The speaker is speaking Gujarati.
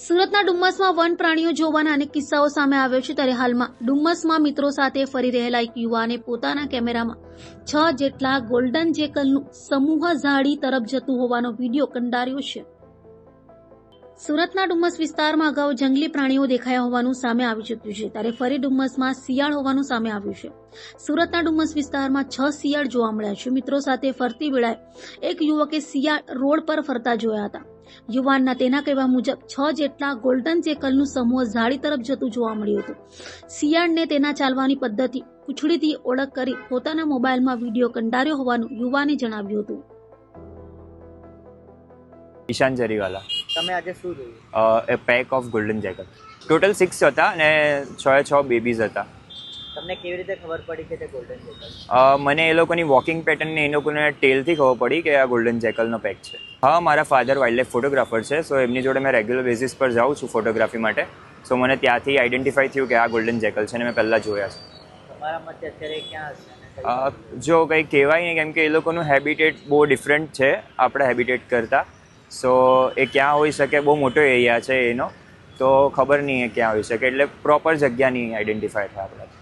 સુરતના ડુમ્મસમાં વન પ્રાણીઓ જોવાના અનેક કિસ્સાઓ સામે આવ્યો છે. ત્યારે હાલમાં ડુમ્મસમાં મિત્રો સાથે ફરી રહેલા એક યુવાને પોતાના કેમેરામાં છ જેટલા ગોલ્ડન જેકલનું સમૂહ ઝાડી તરફ જતું હોવાનો વીડિયો કંડાર્યો છે. સુરતના ડુમ્મસ વિસ્તારમાં અગાઉ જંગલી પ્રાણીઓ દેખાયા હોવાનું સામે આવી ચૂક્યું છે. ત્યારે ફરી ડુમ્મસમાં શિયાળ હોવાનું સામે આવ્યું છે. સુરતના ડુમ્મસ વિસ્તારમાં છ શિયાળ જોવા મળ્યા છે. મિત્રો સાથે ફરતી વેળાએ એક યુવકે શિયાળ રોડ પર ફરતા જોયા હતા. યુવાનના તેના કહેવા મુજબ છ જેટલા ગોલ્ડન જેકલનું સમૂહ ઝાડી તરફ જતું જોવા મળ્યું હતું. શિયાળને તેના ચાલવાની પદ્ધતિ પૂંછડીથી ઓળખ કરી પોતાના મોબાઈલમાં વીડિયો કંડાર્યો હોવાનું યુવાને જણાવ્યું હતું. ઈશાન જરીવાલા. તમે આજે શું જોયું? A pack of golden jackal total six હતા અને છ એ છ બેબીઝ હતા. તમને કેવી રીતે ખબર પડી કે તે ગોલ્ડન જેકલ મને એ લોકોની વોકિંગ પેટર્ન ને એ લોકોને ટેલથી ખબર પડી કે આ ગોલ્ડન જેકલનો પેક છે. હા મારા ફાધર વાઇલ્ડલાઇફ ફોટોગ્રાફર છે સો એમની જોડે મેં રેગ્યુલર બેઝિસ પર જાઉં છું ફોટોગ્રાફી માટે. સો મને ત્યાંથી આઈડેન્ટિફાઈ થયું કે આ ગોલ્ડન જેકલ છે ને મેં પહેલાં જોયા છે. તમારા મતે અત્યારે ક્યાં અ, જો કંઈ કહેવાય નહીં કેમ કે એ લોકોનું હેબિટેટ બહુ ડિફરન્ટ છે આપણા હેબિટેટ કરતાં. સો એ ક્યાં હોઈ શકે? બહુ મોટો એરિયા છે એનો. તો ખબર નહીં એ ક્યાં હોઈ શકે. એટલે પ્રોપર જગ્યા નહીં આઈડેન્ટિફાય થાય આપણાથી.